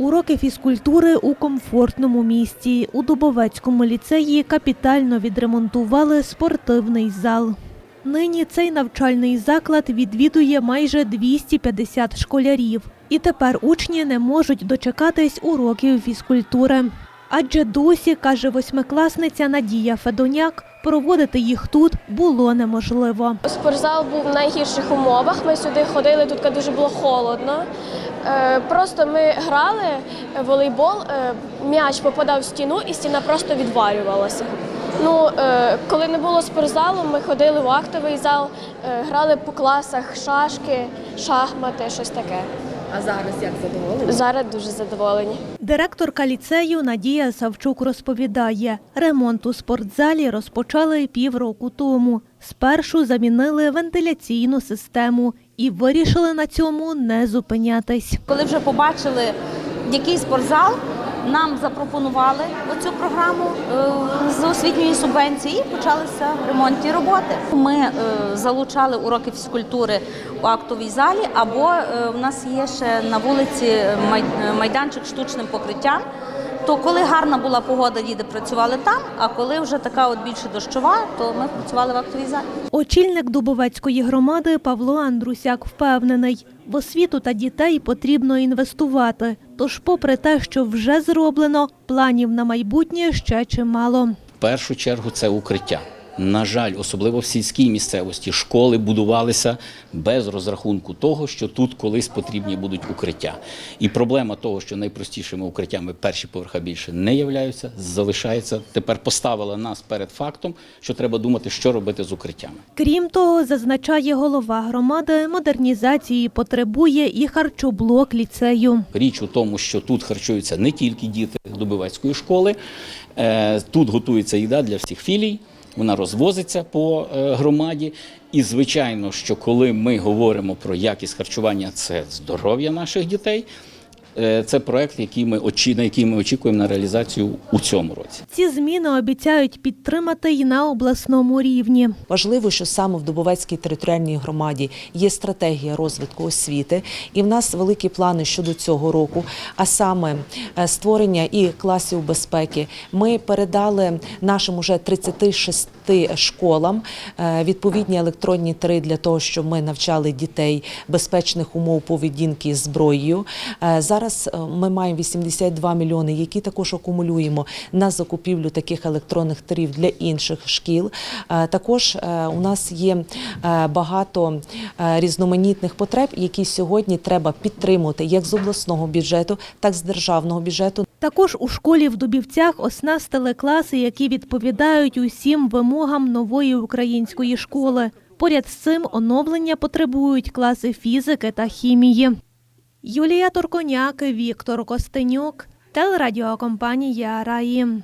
Уроки фізкультури у комфортному місті. У Дубовецькому ліцеї капітально відремонтували спортивний зал. Нині цей навчальний заклад відвідує майже 250 школярів. І тепер учні не можуть дочекатись уроків фізкультури. Адже досі, каже восьмикласниця Надія Федоняк, проводити їх тут було неможливо. Спортзал був в найгірших умовах. Ми сюди ходили, тут дуже було холодно. Е, Просто ми грали волейбол, е, м'яч попадав в стіну і стіна просто відварювалася. Ну, е, коли не було спортзалу, ми ходили в актовий зал, е, грали по класах шашки, шахмати, щось таке. А зараз як задоволені? Зараз дуже задоволені. Директорка ліцею Надія Савчук розповідає, ремонт у спортзалі розпочали півроку тому. Спершу замінили вентиляційну систему і вирішили на цьому не зупинятись. Коли вже побачили, який спортзал, нам запропонували оцю програму е, з освітньої субвенції і почалися ремонтні роботи. Ми е, залучали уроки фізкультури у актовій залі, або в нас є ще на вулиці майданчик штучним покриттям. То коли гарна була погода, діди працювали там. А коли вже така от більше дощова, то ми працювали в актовій залі. Очільник Дубовецької громади Павло Андрусяк впевнений, в освіту та дітей потрібно інвестувати. Тож, попри те, що вже зроблено, планів на майбутнє ще чимало. В першу чергу це укриття. На жаль, особливо в сільській місцевості, школи будувалися без розрахунку того, що тут колись потрібні будуть укриття. І проблема того, що найпростішими укриттями перші поверха більше не являються, залишається тепер поставила нас перед фактом, що треба думати, що робити з укриттями. Крім того, зазначає голова громади, модернізації потребує і харчоблок ліцею. Річ у тому, що тут харчуються не тільки діти Дубовецької школи, е, тут готується їда для всіх філій. Вона розвозиться по е, громаді. І звичайно, що коли ми говоримо про якість харчування, це здоров'я наших дітей. Е, Це проект, який ми очі- на який ми очікуємо на реалізацію у цьому році. Ці зміни обіцяють підтримати й на обласному рівні. Важливо, що саме в Дубовецькій територіальній громаді є стратегія розвитку освіти, і в нас великі плани щодо цього року, а саме е, створення і класів безпеки. Ми передали нашим уже 36 школам е, відповідні електронні три для того, щоб ми навчали дітей безпечних умов поведінки зброєю. Е, Зараз е, ми маємо 82 мільйони, які також акумулюємо на закупівлю таких електронних тарів для інших шкіл. Е, Також е, у нас є багато різноманітних потреб, які сьогодні треба підтримувати як з обласного бюджету, так і з державного бюджету. Також у школі в Дубівцях оснастили класи, які відповідають усім вимогам нової української школи. Поряд з цим оновлення потребують класи фізики та хімії. Юлія Турконяк, Віктор Костенюк, телерадіокомпанія Раї.